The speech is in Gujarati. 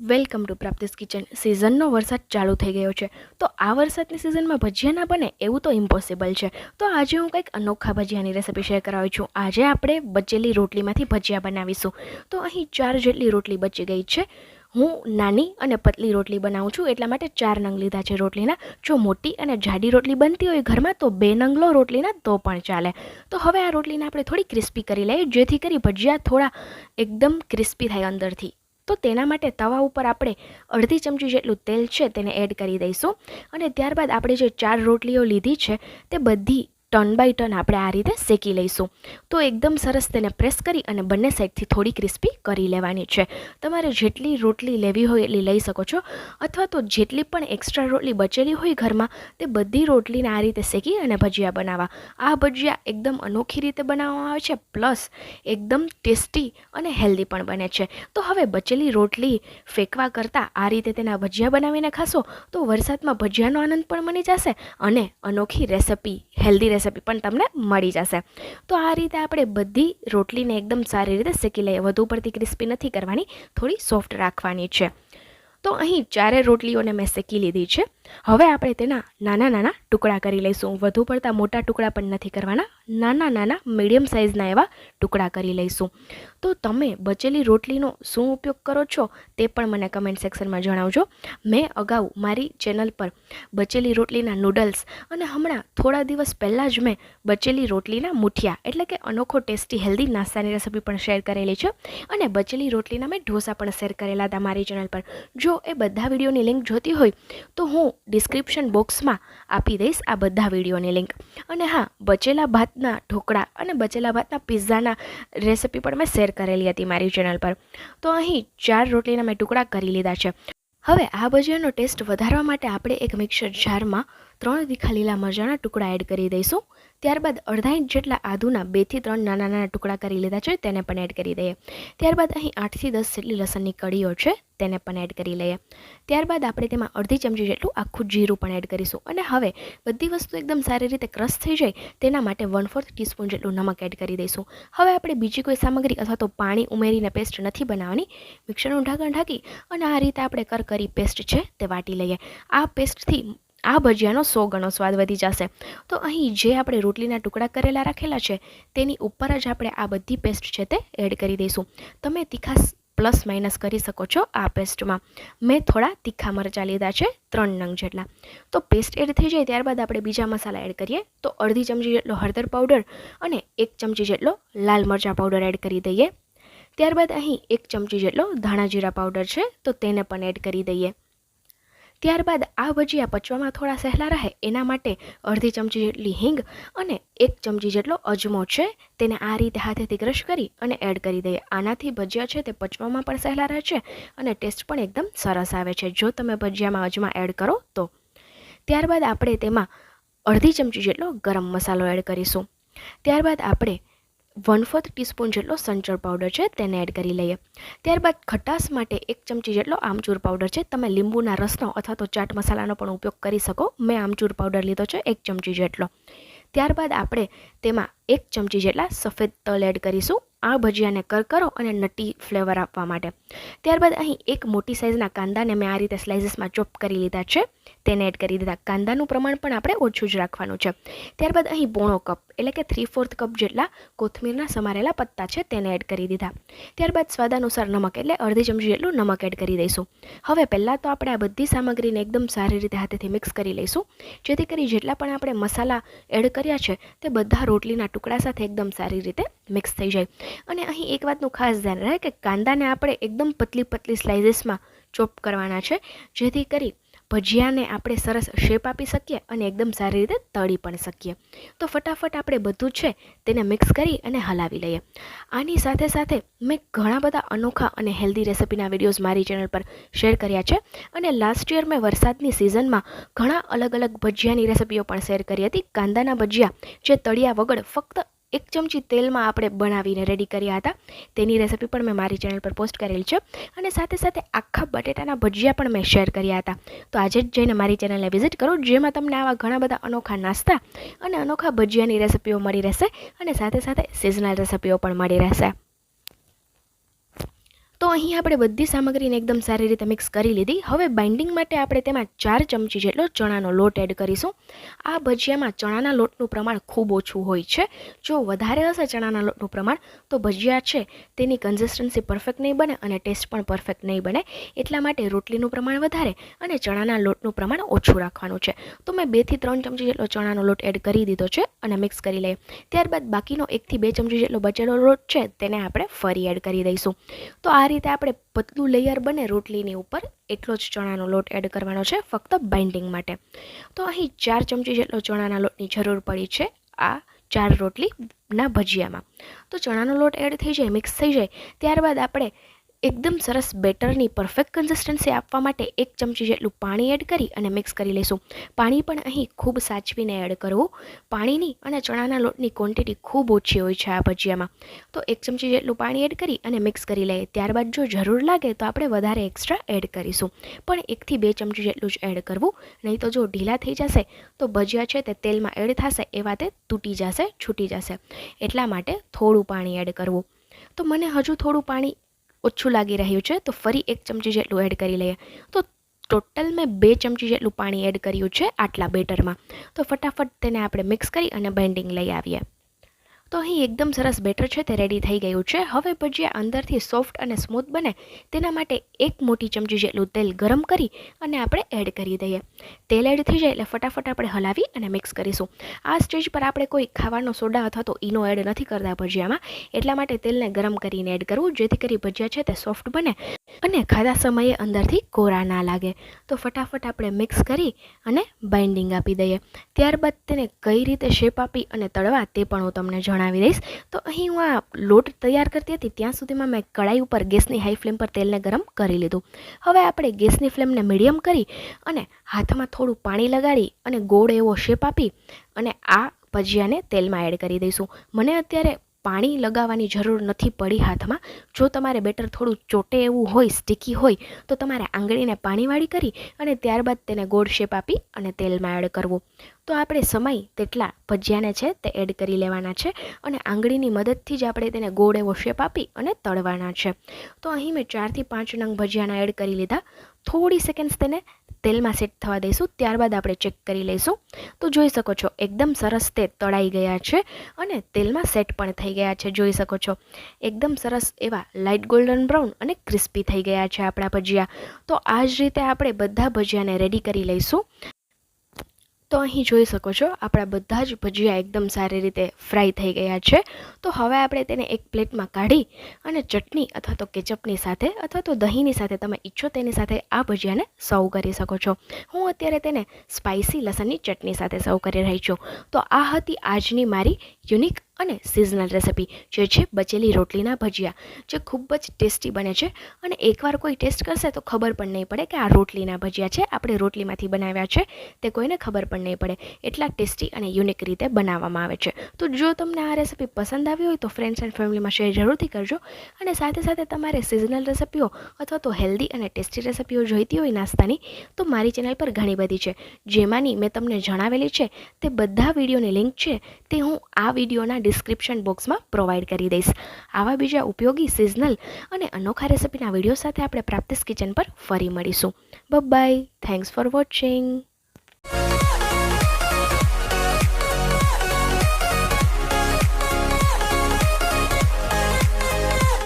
Welcome to Prapti's kitchen. સિઝનનો વરસાદ ચાલુ થઈ ગયો છે. તો આ વરસાદની સિઝનમાં ભજીયા ના બને એવું તો ઇમ્પોસિબલ છે. તો આજે હું કંઈક અનોખા ભજીયાની રેસિપી શેર કરાવું છું. આજે આપણે બચેલી રોટલીમાંથી ભજીયા બનાવીશું. તો અહીં ચાર જેટલી રોટલી બચી ગઈ છે. હું નાની અને પતલી રોટલી બનાવું છું. એટલા માટે ચાર નંગ લીધા છે રોટલીના. જો મોટી અને જાડી રોટલી બનતી હોય ઘરમાં, તો બે નંગ લો રોટલીના તો પણ ચાલે. તો હવે આ રોટલીને આપણે થોડી ક્રિસ્પી કરી લઈએ, જેથી કરી ભજીયા થોડા એકદમ ક્રિસ્પી થાય અંદરથી. તો તેના માટે તવા ઉપર આપણે અડધી ચમચી જેટલું તેલ છે તેને એડ કરી દઈશું. અને ત્યારબાદ આપણે જે ચાર રોટલીઓ લીધી છે, તે બધી ટર્ન બાય ટર્ન આપણે આ રીતે શેકી લઈશું. તો એકદમ સરસ તેને પ્રેસ કરી અને બંને સાઈડથી થોડી ક્રિસ્પી કરી લેવાની છે. તમારે જેટલી રોટલી લેવી હોય એટલી લઈ શકો છો. અથવા તો જેટલી પણ એક્સ્ટ્રા રોટલી બચેલી હોય ઘરમાં, તે બધી રોટલીને આ રીતે શેકી અને ભજીયા બનાવવા. આ ભજીયા એકદમ અનોખી રીતે બનાવવામાં આવે છે, પ્લસ એકદમ ટેસ્ટી અને હેલ્ધી પણ બને છે. તો હવે બચેલી રોટલી ફેંકવા કરતાં આ રીતે તેના ભજીયા બનાવીને ખાશો, તો વરસાદમાં ભજીયાનો આનંદ પણ મળી જશે અને અનોખી રેસિપી, હેલ્ધી રેસિપી પણ તમને મળી જશે. તો આ રીતે આપણે બધી રોટલીને એકદમ સારી રીતે શેકી લઈએ. વધુ પડતી ક્રિસ્પી નથી કરવાની, થોડી સોફ્ટ રાખવાની છે. તો અહીં ચારે રોટલીઓને મેં શેકી લીધી છે. હવે આપણે તેના નાના નાના ટુકડા કરી લઈશું. વધુ પડતા મોટા ટુકડા પણ નથી કરવાના. નાના નાના મીડિયમ સાઇઝના એવા ટુકડા કરી લઈશું. તો તમે બચેલી રોટલીનો શું ઉપયોગ કરો છો તે પણ મને કમેન્ટ સેક્શનમાં જણાવજો. મેં અગાઉ મારી ચેનલ પર બચેલી રોટલીના નૂડલ્સ અને હમણાં થોડા દિવસ પહેલાં જ મેં બચેલી રોટલીના મુઠિયા એટલે કે અનોખો ટેસ્ટી હેલ્ધી નાસ્તાની રેસિપી પણ શેર કરેલી છે. અને બચેલી રોટલીના મેં ઢોસા પણ શેર કરેલા હતા મારી ચેનલ પર. જો એ બધા વિડીયોની લિંક જોતી હોય તો હું ડિસ્ક્રિપ્શન બોક્સમાં આપી દઈશ આ બધા વિડીયોની લિંક અને હા, બચેલા ભાતના ઢોકળા અને બચેલા ભાતના પિઝાના રેસિપી પણ મેં શેર કરેલી હતી મારી ચેનલ પર. તો અહીં ચાર રોટલીના મેં ટુકડા કરી લીધા છે. હવે આ ભજીયાનો ટેસ્ટ વધારવા માટે આપણે એક મિક્સર જારમાં ત્રણ તીખા લીલા મરચાંના ટુકડા એડ કરી દઈશું. ત્યારબાદ અડધા ઇંચ જેટલા આદુના બેથી ત્રણ નાના નાના ટુકડા કરી લીધા છે, તેને પણ એડ કરી દઈએ. ત્યારબાદ અહીં આઠથી દસ જેટલી લસણની કળીઓ છે, તેને પણ એડ કરી લઈએ. ત્યારબાદ આપણે તેમાં અડધી ચમચી જેટલું આખું જીરું પણ એડ કરીશું. અને હવે બધી વસ્તુ એકદમ સારી રીતે ક્રશ થઈ જાય, તેના માટે વન ફોર્થ ટીસ્પૂન જેટલું નમક એડ કરી દઈશું. હવે આપણે બીજી કોઈ સામગ્રી અથવા તો પાણી ઉમેરીને પેસ્ટ નથી બનાવવાની. મિક્સરનું ઢાંકણ ઢાંકી અને આ રીતે આપણે કરકરી પેસ્ટ છે, તે વાટી લઈએ. આ પેસ્ટથી આ ભજીયાનો સો ગણો સ્વાદ વધી જશે. તો અહીં જે આપણે રોટલીના ટુકડા કરેલા રાખેલા છે, તેની ઉપર જ આપણે આ બધી પેસ્ટ છે તે એડ કરી દઈશું. તમે તીખા પ્લસ માઇનસ કરી શકો છો આ પેસ્ટમાં મેં. થોડા તીખા મરચાં લીધા છે, ત્રણ નંગ જેટલા. તો પેસ્ટ એડ થઈ જાય ત્યારબાદ આપણે બીજા મસાલા એડ કરીએ. તો અડધી ચમચી જેટલો હળદર પાવડર અને એક ચમચી જેટલો લાલ મરચાં પાવડર એડ કરી દઈએ. ત્યારબાદ અહીં એક ચમચી જેટલો ધાણા જીરા પાવડર છે, તો તેને પણ એડ કરી દઈએ. ત્યારબાદ આ ભજીયા પચવામાં થોડા સહેલા રહે, એના માટે અડધી ચમચી જેટલી હિંગ અને એક ચમચી જેટલો અજમો છે, તેને આ રીતે હાથેથી ક્રશ કરી અને એડ કરી દઈએ. આનાથી ભજીયા છે તે પચવામાં પણ સહેલા રહે છે અને ટેસ્ટ પણ એકદમ સરસ આવે છે. જો તમે ભજીયામાં અજમા એડ કરો તો. ત્યારબાદ આપણે તેમાં અડધી ચમચી જેટલો ગરમ મસાલો એડ કરીશું. ત્યારબાદ આપણે વન ફોર્થ ટીસ્પૂન જેટલો સંચળ પાવડર છે તેને એડ કરી લઈએ. ત્યારબાદ ખટાશ માટે એક ચમચી જેટલો આમચૂર પાવડર છે. તમે લીંબુના રસનો અથવા તો ચાટ મસાલાનો પણ ઉપયોગ કરી શકો. મેં આમચૂર પાવડર લીધો છે એક ચમચી જેટલો. ત્યારબાદ આપણે તેમાં એક ચમચી જેટલા સફેદ તલ એડ કરીશું. આ ભજીયાને કરકરો અને નટી ફ્લેવર આપવા માટે. ત્યારબાદ અહીં એક મોટી સાઇઝના કાંદાને મેં આ રીતે સ્લાઇસીસમાં ચોપ કરી લીધા છે. તેને એડ કરી દીધા. કાંદાનું પ્રમાણ પણ આપણે ઓછું જ રાખવાનું છે. ત્યારબાદ અહીં પોણો કપ એટલે કે થ્રી ફોર્થ કપ જેટલા કોથમીરના સમારેલા પત્તા છે તેને એડ કરી દીધા. ત્યારબાદ સ્વાદ અનુસાર નમક એટલે અડધી ચમચી જેટલું નમક એડ કરી દઈશું. હવે પહેલાં તો આપણે આ બધી સામગ્રીને એકદમ સારી રીતે હાથેથી મિક્સ કરી લઈશું. જેથી કરી જેટલા પણ આપણે મસાલા એડ કર્યા છે તે બધા રોટલીના ટુકડા સાથે એકદમ સારી રીતે મિક્સ થઈ જાય. અને અહીં એક વાતનું ખાસ ધ્યાન રહે કે કાંદાને આપણે એકદમ પતલી પતલી સ્લાઇસીસમાં ચોપ કરવાના છે. જેથી કરી ભજીયાને આપણે સરસ શેપ આપી શકીએ અને એકદમ સારી રીતે તળી પણ શકીએ. તો ફટાફટ આપણે બધું છે તેને મિક્સ કરી અને હલાવી લઈએ. આની સાથે સાથે મેં ઘણા બધા અનોખા અને હેલ્ધી રેસિપીના વિડીયોઝ મારી ચેનલ પર શેર કર્યા છે અને લાસ્ટ યર મેં વરસાદની સિઝનમાં ઘણા અલગ અલગ ભજીયાની રેસિપીઓ પણ શેર કરી હતી. કાંદાના ભજીયા જે તળિયા વગર ફક્ત એક ચમચી તેલમાં આપણે બનાવીને રેડી કર્યા હતા. તેની રેસિપી પણ મેં મારી ચેનલ પર પોસ્ટ કરેલ છે. અને સાથે સાથે આખા બટેટાના ભજીયા પણ મેં શેર કર્યા હતા. તો આજે જ જઈને મારી ચેનલને વિઝિટ કરો, જેમાં તમને આવા ઘણા બધા અનોખા નાસ્તા અને અનોખા ભજીયાની રેસિપીઓ મળી રહેશે અને સાથે સાથે સિઝનલ રેસિપીઓ પણ મળી રહેશે. તો અહીં આપણે બધી સામગ્રીને એકદમ સારી રીતે મિક્સ કરી લીધી. હવે બાઇન્ડિંગ માટે આપણે તેમાં ચાર ચમચી જેટલો ચણાનો લોટ એડ કરીશું. આ ભજીયામાં ચણાના લોટનું પ્રમાણ ખૂબ ઓછું હોય છે. જો વધારે હશે ચણાના લોટનું પ્રમાણ, તો ભજીયા છે, તેની કન્સિસ્ટન્સી પરફેક્ટ નહીં બને અને ટેસ્ટ પણ પરફેક્ટ નહીં બને. એટલા માટે રોટલીનું પ્રમાણ વધારે અને ચણાના લોટનું પ્રમાણ ઓછું રાખવાનું છે. તો મેં બેથી ત્રણ ચમચી જેટલો ચણાનો લોટ એડ કરી દીધો છે અને મિક્સ કરી લઈએ. ત્યારબાદ બાકીનો એકથી બે ચમચી જેટલો બચેલો લોટ છે, તેને આપણે ફરી એડ કરી દઈશું. તો આ રીતે આપણે પતલું લેયર બને રોટલીની ઉપર, એટલો જ ચણાનો લોટ એડ કરવાનો છે, ફક્ત બાઇન્ડિંગ માટે. તો અહીં ચાર ચમચી જેટલો ચણાના લોટની જરૂર પડી છે, આ ચાર રોટલીના ભજીયામાં. તો ચણાનો લોટ એડ થઈ જાય મિક્સ થઈ જાય, ત્યારબાદ આપણે એકદમ સરસ બેટરની પરફેક્ટ કન્સિસ્ટન્સી આપવા માટે એક ચમચી જેટલું પાણી એડ કરી અને મિક્સ કરી લઈશું. પાણી પણ અહીં ખૂબ સાચવીને એડ કરવું. પાણીની અને ચણાના લોટની ક્વોન્ટિટી ખૂબ ઓછી હોય છે આ ભજીયામાં. તો એક ચમચી જેટલું પાણી એડ કરી અને મિક્સ કરી લઈએ. ત્યારબાદ જો જરૂર લાગે તો આપણે વધારે એક્સ્ટ્રા એડ કરીશું. પણ એકથી બે ચમચી જેટલું જ એડ કરવું. નહીં તો જો ઢીલા થઈ જશે તો ભજીયા છે તે તેલમાં એડ થશે એવા તે તૂટી જશે, છૂટી જશે. એટલા માટે થોડું પાણી એડ કરવું. તો મને હજુ થોડું પાણી ઓછું લાગી રહ્યું છે, તો ફરી એક ચમચી જેટલું એડ કરી લઈએ. તો ટોટલ મેં બે ચમચી જેટલું પાણી એડ કર્યું છે આટલા બેટરમાં. તો ફટાફટ તેને આપણે મિક્સ કરી અને બેન્ડિંગ લઈ આવીએ. તો અહીં એકદમ સરસ બેટર છે, તે રેડી થઈ ગયું છે. હવે ભજીયા અંદરથી સોફ્ટ અને સ્મૂથ બને, તેના માટે એક મોટી ચમચી જેટલું તેલ ગરમ કરી અને આપણે એડ કરી દઈએ. તેલ એડ થઈ જાય એટલે ફટાફટ આપણે હલાવી અને મિક્સ કરીશું. આ સ્ટેજ પર આપણે કોઈ ખાવાનો સોડા અથવા તો ઈનો એડ નથી કરતા ભજીયામાં. એટલા માટે તેલને ગરમ કરીને એડ કરવું, જેથી કરી ભજીયા છે તે સોફ્ટ બને અને ખાધા સમયે અંદરથી કોરા ના લાગે. તો ફટાફટ આપણે મિક્સ કરી અને બાઇન્ડિંગ આપી દઈએ. ત્યારબાદ તેને કઈ રીતે શેપ આપી અને તળવા તે પણ હું તમને જણાવી. દઈશ. તો અહીં હું આ લોટ તૈયાર કરતી હતી, ત્યાં સુધીમાં મેં કડાઈ ઉપર ગેસની હાઈ ફ્લેમ પર તેલને ગરમ કરી લીધું. હવે આપણે ગેસની ફ્લેમને મીડિયમ કરી અને હાથમાં થોડું પાણી લગાડી અને ગોળ એવો શેપ આપી અને આ ભજીયાને તેલમાં એડ કરી દઈશું. મને અત્યારે પાણી લગાવવાની જરૂર નથી પડી હાથમાં. જો તમારે બેટર થોડું ચોટે એવું હોય સ્ટીકી હોય, તો તમારે આંગળીને પાણીવાળી કરી અને ત્યારબાદ તેને ગોળ શેપ આપી અને તેલમાં એડ કરવું. તો આપણે સમય તેટલા ભજીયાને છે તે એડ કરી લેવાના છે અને આંગળીની મદદથી જ આપણે તેને ગોળ એવો શેપ આપી અને તળવાના છે. તો અહીં મેં ચારથી પાંચ નંગ ભજીયાના એડ કરી લીધા. થોડી સેકન્ડ્સ તેને તેલમાં સેટ થવા દઈશું, ત્યારબાદ આપણે ચેક કરી લઈશું. તો જોઈ શકો છો, એકદમ સરસ તે તળાઈ ગયા છે અને તેલમાં સેટ પણ થઈ ગયા છે. જોઈ શકો છો, એકદમ સરસ એવા લાઇટ ગોલ્ડન બ્રાઉન અને ક્રિસ્પી થઈ ગયા છે આપણા ભજીયા. તો આ જ રીતે આપણે બધા ભજીયાને રેડી કરી લઈશું. તો અહીં જોઈ શકો છો, આપણા બધા જ ભજીયા એકદમ સારી રીતે ફ્રાય થઈ ગયા છે. તો હવે આપણે તેને એક પ્લેટમાં કાઢી અને ચટણી અથવા તો કેચઅપની સાથે અથવા તો દહીંની સાથે તમે ઈચ્છો તેની સાથે આ ભજીયાને સર્વ કરી શકો છો. હું અત્યારે તેને સ્પાઇસી લસણની ચટણી સાથે સર્વ કરી રહી છું. તો આ હતી આજની મારી યુનિક અને સિઝનલ રેસિપી જે છે બચેલી રોટલીના ભજીયા, જે ખૂબ જ ટેસ્ટી બને છે. અને એકવાર કોઈ ટેસ્ટ કરશે તો ખબર પણ નહીં પડે કે આ રોટલીના ભજીયા છે, આપણે રોટલીમાંથી બનાવ્યા છે, તે કોઈને ખબર પણ નહીં પડે. એટલા ટેસ્ટી અને યુનિક રીતે બનાવવામાં આવે છે. તો જો તમને આ રેસિપી પસંદ આવી હોય તો ફ્રેન્ડ્સ એન્ડ ફેમિલીમાં શેર જરૂરથી કરજો. અને સાથે સાથે તમારે સિઝનલ રેસિપીઓ અથવા તો હેલ્ધી અને ટેસ્ટી રેસિપીઓ જોઈતી હોય નાસ્તાની, તો મારી ચેનલ પર ઘણી બધી છે. જેમાંની મેં તમને જણાવેલી છે, તે બધા વિડીયોની લિંક છે, તે હું આ વિડીયોના ડિસ્ક્રિપ્શન બોક્સમાં પ્રોવાઈડ કરી દઈશ. આવા બીજા ઉપયોગી સિઝનલ અને અનોખા રેસિપીના વીડિયો સાથે આપણે પ્રાપ્તિસ કિચન પર ફરી મળીશું. By thanks for watching